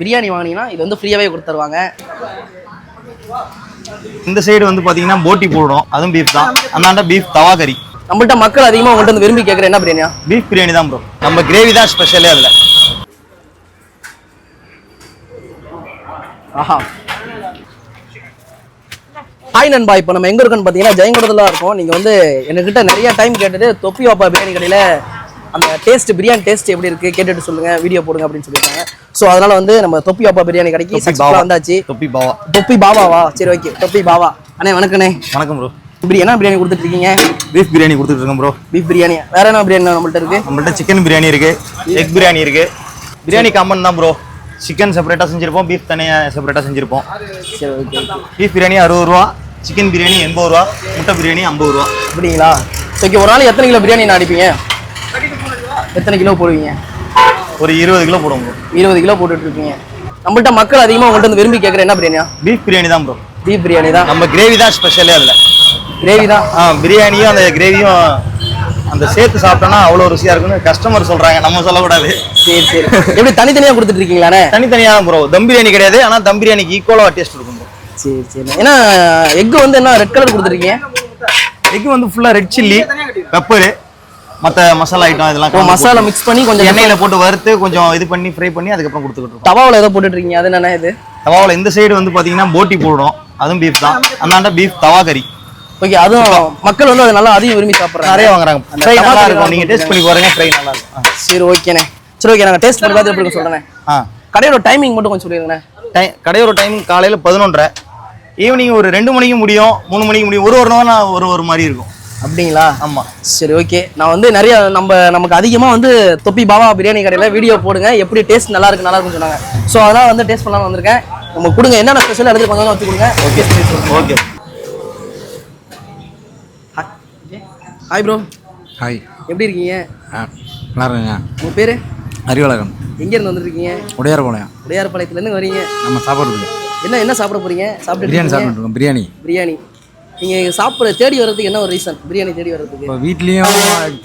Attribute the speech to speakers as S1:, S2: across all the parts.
S1: பிரியாணி வாங்கினீங்கன்னா இது வந்து ஃப்ரீயாகவே கொடுத்துருவாங்க
S2: இந்த சைடு வந்து பாத்தீங்கன்னா போட்டி போடுறோம். அதுவும் பீஃப் தான். அந்தாண்ட பீஃப் தவா கறி.
S1: நம்மள்ட்ட மக்கள் அதிகமாக உங்கள்கிட்ட வந்து விரும்பி கேட்குற என்ன பிரியாணியா?
S2: பீஃப் பிரியாணி தான் ப்ரோ நம்ம கிரேவி தான் ஸ்பெஷலே அதில்.
S1: ஆஹா. ஹாய் நண்பா இப்போ நம்ம எங்கே இருக்கோம்னு பார்த்தீங்கன்னா ஜெயங்கொடத்தில் இருக்கோம். நீங்கள் வந்து எங்ககிட்ட நிறைய டைம் கேட்டுட்டு தொப்பி வாப்பா பிரியாணி கடையில் அந்த டேஸ்ட் பிரியாணி டேஸ்ட் எப்படி இருக்குது கேட்டுட்டு சொல்லுங்கள் வீடியோ போடுங்க அப்படின்னு சொல்லியிருக்காங்க. ஸோ அதனால் வந்து நம்ம தொப்பி வாப்பா பிரியாணி கடைக்கு
S2: பாவா.
S1: வந்தாச்சு.
S2: தொப்பி பாவா.
S1: தொப்பி பாபாவா சரி ஓகே தொப்பி பாபா அண்ணே வணக்கண்ணே.
S2: வணக்கம் ப்ரோ
S1: இப்படி என்ன பிரியாணி கொடுத்துட்டு இருக்கீங்க?
S2: பீஃப் பிரியாணி கொடுத்துட்டு இருக்கோம் ப்ரோ
S1: பீஃப் பிரியாணி வேற என்ன பிரியாணி நம்மள்ட்ட இருக்கு?
S2: நம்மள்ட்ட சிக்கன் பிரியாணி இருக்கு எக் பிரியாணி இருக்கு. பிரியாணி காமன் தான் ப்ரோ சிக்கன் செப்பரேட்டாக செஞ்சிருப்போம் பீஃப் தனியாக செப்பரேட்டாக செஞ்சிருப்போம்.
S1: சரி ஓகே
S2: பீஃப் பிரியாணி அறுபது ரூபா சிக்கன் பிரியாணி எண்பது ரூபா முட்டை பிரியாணி ஐம்பது ரூபா.
S1: அப்படிங்களா? ஓகே ஒரு நாள் எத்தனை கிலோ பிரியாணி நான் அடிப்பீங்க? எத்தனை கிலோ போடுவீங்க?
S2: ஒரு இருபது கிலோ போடுவோம்
S1: இருபது கிலோ போட்டுட்டு இருக்கீங்க நம்மள்ட்ட மக்கள் அதிகமாக உங்கள்கிட்ட வந்து விரும்பி கேட்குற என்ன பிரியாணியா?
S2: பீஃப் பிரியாணி தான் ப்ரோ
S1: பீஃப் பிரியாணி தான்.
S2: நம்ம கிரேவி தான் ஸ்பெஷலே அதில்.
S1: கிரேவி தான்?
S2: ஆ பிரியாணியும் அந்த கிரேவியும் அந்த சேர்த்து சாப்பிட்டோன்னா அவ்வளோ ருசியாக இருக்குன்னு கஸ்டமர் சொல்கிறாங்க நம்ம சொல்லக்கூடாது.
S1: சரி சரி. எப்படி தனித்தனியாக கொடுத்துட்டு இருக்கீங்களாண்ணே
S2: தனித்தனியாக தான் ப்ரோ தம் பிரியாணி கிடையாது. ஆனால் தம் பிரியாணிக்கு ஈக்குவலாக டேஸ்ட் இருக்கும் ப்ரோ
S1: சரி சரி. ஏன்னா எக் வந்து என்ன ரெட் கலர் கொடுத்துருக்கீங்க?
S2: எக் வந்து ஃபுல்லாக ரெட் சில்லி பெப்பரு மற்ற மசாலா ஐட்டம் இதெல்லாம்
S1: மசாலா மிக்ஸ் பண்ணி கொஞ்சம்
S2: எண்ணெயில் போட்டு வறுத்து கொஞ்சம் இது பண்ணி ஃப்ரை பண்ணி அதுக்கப்புறம் கொடுத்துக்கிட்டு
S1: தவாவில் ஏதோ போட்டுட்டு இருக்கீங்க அது என்னண்ணே இது?
S2: தவாவில் இந்த சைடு வந்து பார்த்தீங்கன்னா போட்டி போடுறோம். அதுவும் பீஃப் தான். அந்தாண்ட பீஃப் தவா கறி.
S1: ஓகே அதுவும் மக்கள் வந்து அதை நல்லா அதிகம் விரும்பி சாப்பிட்றாங்க.
S2: நிறைய வாங்குறாங்க. ஃப்ரை நல்லா இருக்கும். நீங்கள் டேஸ்ட் பண்ணி பாருங்க ஃப்ரை நல்லா இருக்கும்.
S1: சரி ஓகேண்ணே சரி ஓகே நாங்கள் டேஸ்ட் பண்ணி பார்த்து எப்படி சொல்கிறேன்
S2: ஆ.
S1: கடையோட டைமிங் மட்டும் கொஞ்சம் சொல்லிடுங்கண்ணே.
S2: டை கடையோட டைம் காலையில் பதினொன்றரை. ஈவினிங் ஒரு ரெண்டு மணிக்கு முடியும் மூணு மணிக்கு முடியும். ஒரு ஒரு நாள் ஒரு ஒரு மாதிரி இருக்கும்.
S1: அப்படிங்களா?
S2: ஆமாம்
S1: சரி ஓகே. நான் வந்து நிறைய நம்ம நமக்கு அதிகமாக வந்து தொப்பி பாபா பிரியாணி கடையில் வீடியோ போடுங்க. எப்படி டேஸ்ட் நல்லா இருக்கு நல்லா இருக்குன்னு சொன்னாங்க. ஸோ அதனால் வந்து டேஸ்ட் பண்ணலாம்னு வந்திருக்கேன். நம்ம கொடுங்க என்னென்ன ஸ்பெஷல் எடுத்து கொஞ்சம் வச்சு கொடுங்க. Okay
S2: okay
S1: hi bro
S3: hi
S1: எப்படி இருக்கீங்க?
S3: ஆ நல்லா இருக்குங்க.
S1: உங்கள் பேர்?
S3: அறிவழகன்
S1: எங்கேருந்து வந்துருக்கீங்க?
S3: உடையார் போலையா
S1: உடையார்பாளையத்துலேருந்து வரீங்க.
S3: நம்ம சாப்பிட்றதுக்கு
S1: என்ன என்ன சாப்பிட போறீங்க? சாப்பிட்டு
S3: பிரியாணி இருக்கோம். பிரியாணி.
S1: பிரியாணி. நீங்கள் சாப்பிட தேடி வர்றதுக்கு என்ன ஒரு ரீசன் பிரியாணி தேடி வர்றதுக்கு.
S3: இப்போ வீட்லேயும்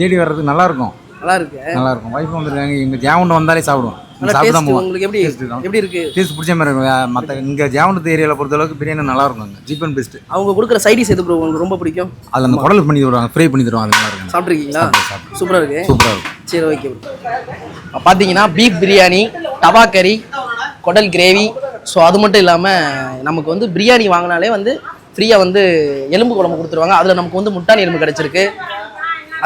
S3: தேடி வர்றதுக்கு நல்லா இருக்கும்
S1: நல்லா இருக்கு
S3: நல்லா இருக்கும் வைஃப் வந்துருக்காங்க எங்கள் ஜாவுண்டு வந்தாலே சாப்பிடுவோம் போவோம்
S1: உங்களுக்கு எப்படி. எப்படி இருக்கு?
S3: டேஸ்ட் பிடிச்ச மாதிரி இருக்கும். மற்ற இங்கே ஜாவுண்டு ஏரியாவில் பொறுத்த அளவுக்கு பிரியாணி நல்லா இருக்கும் சீப் அண்ட் பெஸ்ட்டு
S1: அவங்க கொடுக்குற சைடிஸ் எது ப்ரோ உங்களுக்கு ரொம்ப பிடிக்கும்?
S3: அதில் அந்த குடல் பண்ணி தருவாங்க. ஃப்ரை பண்ணி தருவாங்க. நல்லா இருக்கும்.
S1: சாப்பிட்ருக்கீங்களா சூப்பராக இருக்கு.
S3: சூப்பராக இருக்கும்.
S1: சரி ஓகே பார்த்தீங்கன்னா பீஃப் பிரியாணி தவா கறி குடல் கிரேவி ஸோ அது மட்டும் இல்லாமல் நமக்கு வந்து பிரியாணி வாங்கினாலே வந்து ஃப்ரீயாக வந்து எலும்பு குழம்பு கொடுத்துருவாங்க. அதில் நமக்கு வந்து முட்டாணி எலும்பு கிடச்சிருக்கு.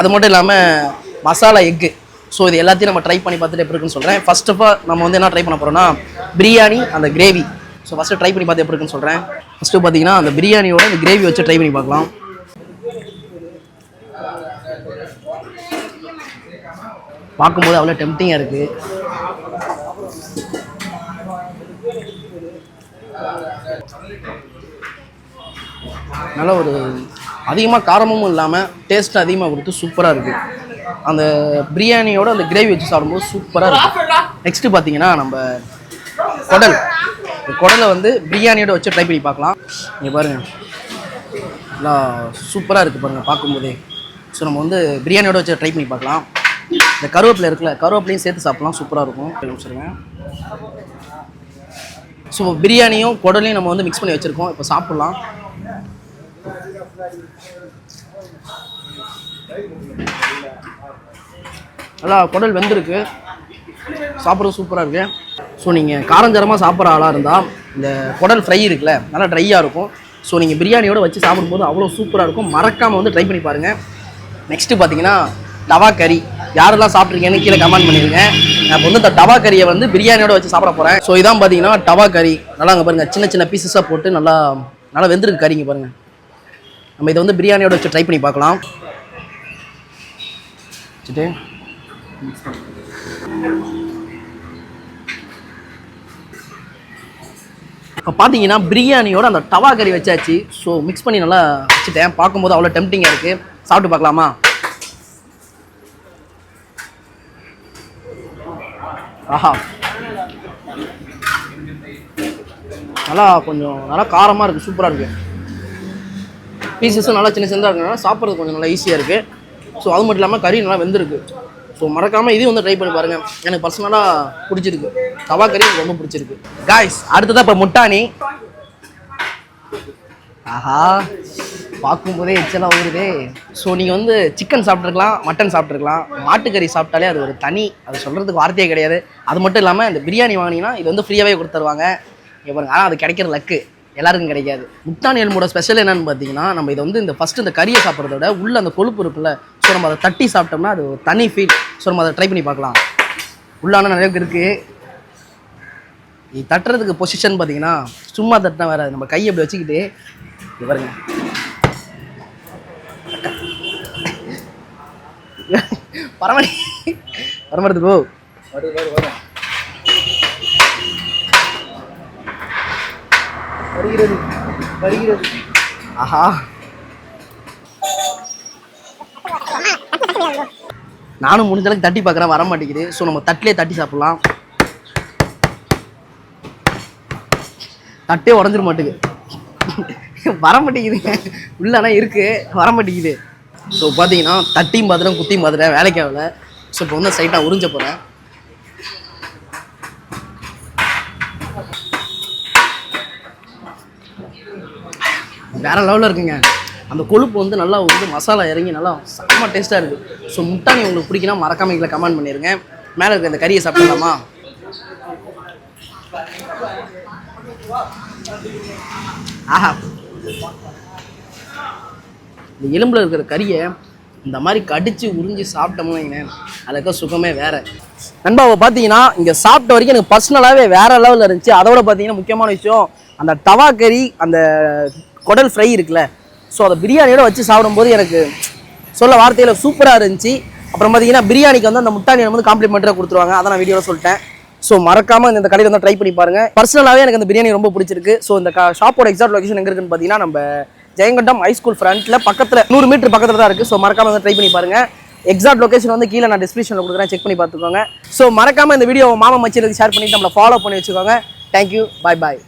S1: அது மட்டும் இல்லாமல் மசாலா எக்கு. ஸோ இது எல்லாத்தையும் நம்ம ட்ரை பண்ணி பார்த்துட்டு எப்படி இருக்குன்னு சொல்கிறேன் ஃபர்ஸ்ட் ஆஃப் ஆல் நம்ம வந்து என்ன ட்ரை பண்ண போகிறோம்னா பிரியாணி அந்த கிரேவி ஸோ ஃபஸ்ட்டு ட்ரை பண்ணி பார்த்து எப்படி இருக்குன்னு சொல்கிறேன் ஃபஸ்ட்டு பார்த்தீங்கன்னா அந்த பிரியாணியோட இந்த கிரேவி வச்சு ட்ரை பண்ணி பார்க்கலாம். பார்க்கும்போது அவ்வளோ டெம்டிங்காக இருக்குது நல்ல ஒரு அதிகமாக காரமும் இல்லாமல் டேஸ்ட் அதிகமாக கொடுத்து சூப்பராக இருக்குது அந்த பிரியாணியோட அந்த கிரேவி வச்சு சாப்பிடும்போது சூப்பராக இருக்கும் நெக்ஸ்ட்டு பார்த்தீங்கன்னா நம்ம குடல். குடலை வந்து பிரியாணியோட வச்சு ட்ரை பண்ணி பார்க்கலாம். நீங்கள் பாருங்கள் நல்லா சூப்பராக இருக்குது பாருங்கள் பார்க்கும்போதே. ஸோ நம்ம வந்து பிரியாணியோட வச்சு ட்ரை பண்ணி பார்க்கலாம். இந்த கருவேப்பிலை இருக்குல்ல கருவேப்பிலையும் சேர்த்து சாப்பிட்லாம் சூப்பராக இருக்கும். ஒரு ஸோ பிரியாணியும் குடலையும் நம்ம வந்து மிக்ஸ் பண்ணி வச்சுருக்கோம். இப்போ சாப்பிட்லாம். நல்லா குடல் வெந்திருக்கு. சாப்பிட்றது சூப்பராக இருக்கு. ஸோ நீங்கள் காரஞ்சாரமாக சாப்பிட்ற ஆளாக இருந்தால் இந்த குடல் ஃப்ரை இருக்குல்ல நல்லா ட்ரையாக இருக்கும். ஸோ நீங்கள் பிரியாணியோடு வச்சு சாப்பிடும்போது அவ்வளோ சூப்பராக இருக்கும். மறக்காமல் வந்து ட்ரை பண்ணி பாருங்கள் நெக்ஸ்ட்டு பார்த்தீங்கன்னா டவா கறி. யாரெல்லாம் சாப்பிட்ருக்கீங்கன்னு கீழே கமெண்ட் பண்ணிடுங்க. நான் இப்போ வந்து இந்த டவா கறியை வந்து பிரியாணியோட வச்சு சாப்பிட போகிறேன் ஸோ இதான் பார்த்தீங்கன்னா டவா கறி. நல்லா அங்கே பாருங்கள் சின்ன சின்ன பீசஸாக போட்டு நல்லா நல்லா வெந்திருக்கு கறிங்க பாருங்கள் நம்ம இதை வந்து பிரியாணியோட வச்சு ட்ரை பண்ணி பார்க்கலாம். வச்சுட்டு. இப்போ பார்த்தீங்கன்னா பிரியாணியோட அந்த தவா கறி வச்சாச்சு. ஸோ மிக்ஸ் பண்ணி நல்லா வச்சுட்டேன். பார்க்கும்போது அவ்வளோ டெம்டிங்காக இருக்குது சாப்பிட்டு பார்க்கலாமா? ஆஹா. நல்லா கொஞ்சம் நல்லா காரமாக இருக்குது சூப்பராக இருக்குது பீசஸும் நல்லா சின்ன சின்னதாக இருக்கனால சாப்பிட்றது கொஞ்சம் நல்லா ஈஸியாக இருக்குது ஸோ அது மட்டும் இல்லாமல் கறி நல்லா வெந்திருக்கு. ஸோ மறக்காமல் இதையும் வந்து ட்ரை பண்ணி பாருங்கள் எனக்கு பர்சனலாக பிடிச்சிருக்கு. தவா கறி எனக்கு ரொம்ப பிடிச்சிருக்கு. காய்ஸ் அடுத்ததாக இப்போ முட்டாணி. ஆஹா பார்க்கும்போதே எச்சலாக ஊறுதே. ஸோ நீங்கள் வந்து சிக்கன் சாப்பிட்ருக்கலாம் மட்டன் சாப்பிட்ருக்கலாம் மாட்டுக்கறி சாப்பிட்டாலே அது ஒரு தனி அது சொல்கிறதுக்கு வார்த்தையே கிடையாது. அது மட்டும் இல்லாமல் இந்த பிரியாணி வாங்கினீங்கன்னா இது வந்து ஃப்ரீயாகவே கொடுத்துருவாங்க. இங்க பாருங்க. ஆனால் அது கிடைக்கிற லக்கு எல்லாருக்கும் கிடைக்காது. முட்டான் எலும்போட ஸ்பெஷல் என்னன்னு பார்த்தீங்கன்னா நம்ம இதை வந்து இந்த ஃபஸ்ட்டு இந்த கறியை சாப்பிட்றத விட உள்ள அந்த கொழுப்பு இருக்குல்ல ஸோ நம்ம அதை தட்டி சாப்பிட்டோம்னா அது ஒரு தனி ஃபீல் ஸோ நம்ம அதை ட்ரை பண்ணி பார்க்கலாம். உள்ளான நிறைய இருக்குது இது தட்டுறதுக்கு பொசிஷன் பார்த்தீங்கன்னா சும்மா தட்டினா வேற நம்ம கையை அப்படி வச்சுக்கிட்டு இங்க பாருங்க. பரமணி பரமடுத்து போ. வருகிறது வருகிறது. ஆஹா. நானும் முடிஞ்ச அளவுக்கு தட்டி பார்க்குறேன் வர மாட்டேங்குது. ஸோ நம்ம தட்டிலே தட்டி சாப்பிட்லாம். தட்டே உடஞ்சிட மாட்டேங்குது. வர மாட்டேங்குதுங்க உள்ளனா இருக்குது இருக்கு. வர மாட்டேங்குது. ஸோ பார்த்தீங்கன்னா தட்டியும் பார்த்துட்டேன் குத்தியும் பார்த்துட்டேன் வேலைக்கு ஆகல. ஸோ இப்போ வந்து சைட்டாக உறிஞ்ச போகிறேன் வேற லெவலில் இருக்குங்க. அந்த கொழுப்பு வந்து நல்லா வந்து மசாலா இறங்கி நல்லா செம்ம டேஸ்ட்டாக இருக்குது ஸோ முட்டாணி உங்களுக்கு பிடிக்குன்னா மறக்காம இதில் கமெண்ட் பண்ணிடுங்க மேலே இருக்க அந்த கறியை சாப்பிடலாமா? ஆஹா. இந்த எலும்பில் இருக்கிற கறியை இந்த மாதிரி கடிச்சு உறிஞ்சி சாப்பிட்டோம்னு வைங்களேன் அதுல சுகமே வேற. நண்பாவை பார்த்தீங்கன்னா இங்கே சாப்பிட்ட வரைக்கும் எனக்கு பர்சனலாகவே வேற லெவலில் இருந்துச்சு. அதோட பார்த்தீங்கன்னா முக்கியமான விஷயம் அந்த தவா கறி அந்த குடல் ஃப்ரை இருக்குல்ல. ஸோ அதை பிரியாணியோட வச்சு சாப்பிடும்போது எனக்கு சொல்ல வார்த்தையில் சூப்பராக இருந்துச்சு. அப்புறம் பார்த்தீங்கன்னா பிரியாணிக்கு வந்து அந்த முட்டாணி வந்து காம்ப்ளிமெண்ட்டாக கொடுத்துருவாங்க. அதை நான் வீடியோவில் சொல்லிட்டேன். ஸோ மறக்காமல் இந்த கடையில் வந்து ட்ரை பண்ணி பாருங்க. பர்சனலாகவே எனக்கு அந்த பிரியாணி ரொம்ப பிடிச்சிருக்கு. ஸோ இந்த ஷாப்போட எக்ஸாக்ட் லொக்கேஷன் எங்கே இருக்குன்னு பார்த்தீங்கன்னா நம்ம ஜெயங்கண்டம் ஹை ஸ்கூல் ஃப்ரண்ட்டில் பக்கத்தில் நூறு மீட்டர் பக்கத்தில் தான் இருக்குது ஸோ மறக்காமல் வந்து ட்ரை பண்ணி பாருங்கள் எக்ஸாக்ட் லொகேஷன் வந்து கீழே நான் டிஸ்கிரிப்ஷனில் கொடுக்குறேன். செக் பண்ணி பார்த்துக்கோங்க. ஸோ மறக்காமல் இந்த வீடியோ மாமா மச்சிலுக்கு ஷேர் பண்ணிட்டு நம்மளை ஃபாலோ பண்ணி வச்சுக்கோங்க. தேங்க்யூ பாய் பாய்